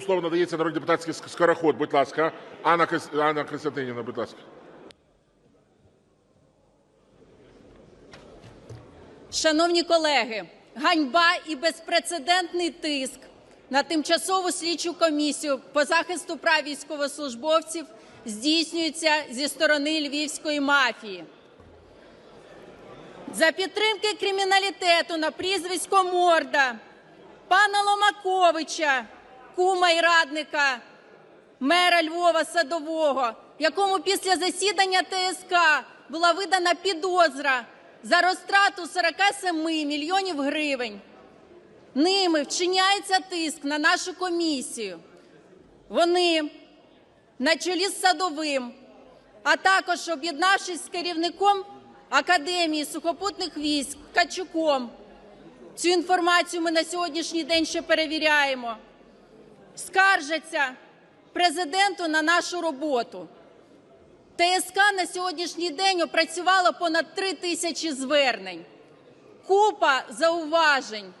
Слово надається народній депутатський скороход. Будь ласка, Анна Костянтинівна, будь ласка. Шановні колеги, ганьба і безпрецедентний тиск на тимчасову слідчу комісію по захисту прав військовослужбовців здійснюється зі сторони львівської мафії. За підтримки криміналітету на прізвисько Морда, пана Ломаковича, кума і радника мера Львова Садового, якому після засідання ТСК була видана підозра за розтрату 47 мільйонів гривень. Ними вчиняється тиск на нашу комісію. Вони на чолі з Садовим, а також об'єднавшись з керівником Академії сухопутних військ Качуком. Цю інформацію ми на сьогоднішній день ще перевіряємо. Скаржаться президенту на нашу роботу. ТСК на сьогоднішній день опрацювало понад 3 тисячі звернень. Купа зауважень,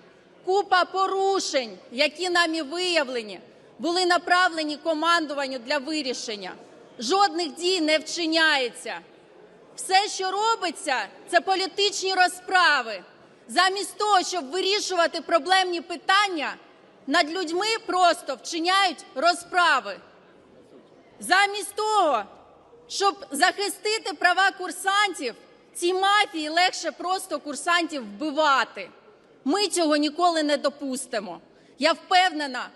купа порушень, які нами виявлені, були направлені командуванню для вирішення. Жодних дій не вчиняється. Все, що робиться, це політичні розправи. Замість того, щоб вирішувати проблемні питання, над людьми просто вчиняють розправи. Замість того, щоб захистити права курсантів, цій мафії легше просто курсантів вбивати. Ми цього ніколи не допустимо. Я впевнена,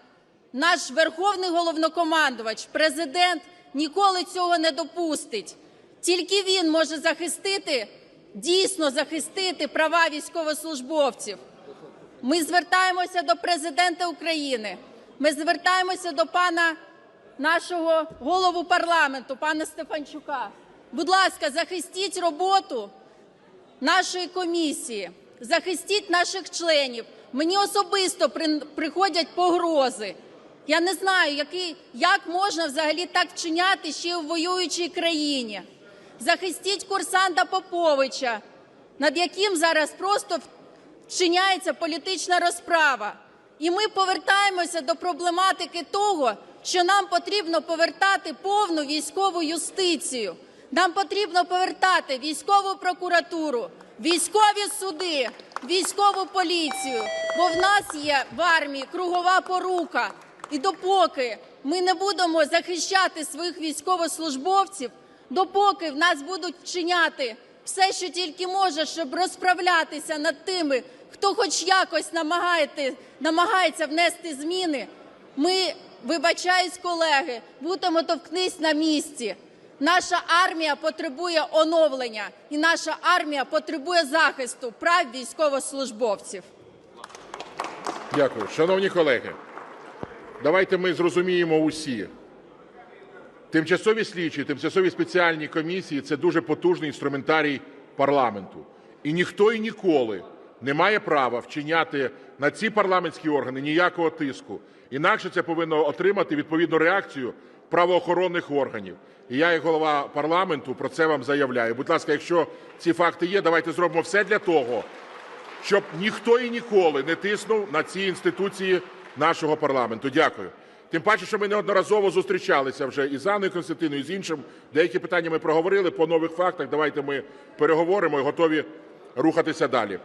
наш верховний головнокомандувач, президент ніколи цього не допустить. Тільки він може захистити, дійсно захистити права військовослужбовців. Ми звертаємося до президента України. Ми звертаємося до пана нашого голову парламенту, пана Стефанчука. Будь ласка, захистіть роботу нашої комісії, захистіть наших членів. Мені особисто при- приходять погрози. Я не знаю, який, як можна взагалі так вчиняти ще у воюючій країні. Захистіть курсанта Поповича, над яким зараз просто вчиняється політична розправа. І ми повертаємося до проблематики того, що нам потрібно повертати повну військову юстицію. Нам потрібно повертати військову прокуратуру, військові суди, військову поліцію. Бо в нас є в армії кругова порука. І допоки ми не будемо захищати своїх військовослужбовців, допоки в нас будуть вчиняти все, що тільки може, щоб розправлятися над тими, хто хоч якось намагається внести зміни, ми, вибачаюсь, колеги, будемо товкнись на місці. Наша армія потребує оновлення, і наша армія потребує захисту прав військовослужбовців. Дякую. Шановні колеги, давайте ми зрозуміємо усі. Тимчасові слідчі, тимчасові спеціальні комісії це дуже потужний інструментарій парламенту. І ніхто і ніколи не має права вчиняти на ці парламентські органи ніякого тиску. Інакше це повинно отримати відповідну реакцію правоохоронних органів. І я, як голова парламенту, про це вам заявляю. Будь ласка, якщо ці факти є, давайте зробимо все для того, щоб ніхто і ніколи не тиснув на ці інституції нашого парламенту. Дякую. Тим паче, що ми неодноразово зустрічалися вже і з Анною Константиною, і з іншим. Деякі питання ми проговорили по нових фактах. Давайте ми переговоримо і готові рухатися далі.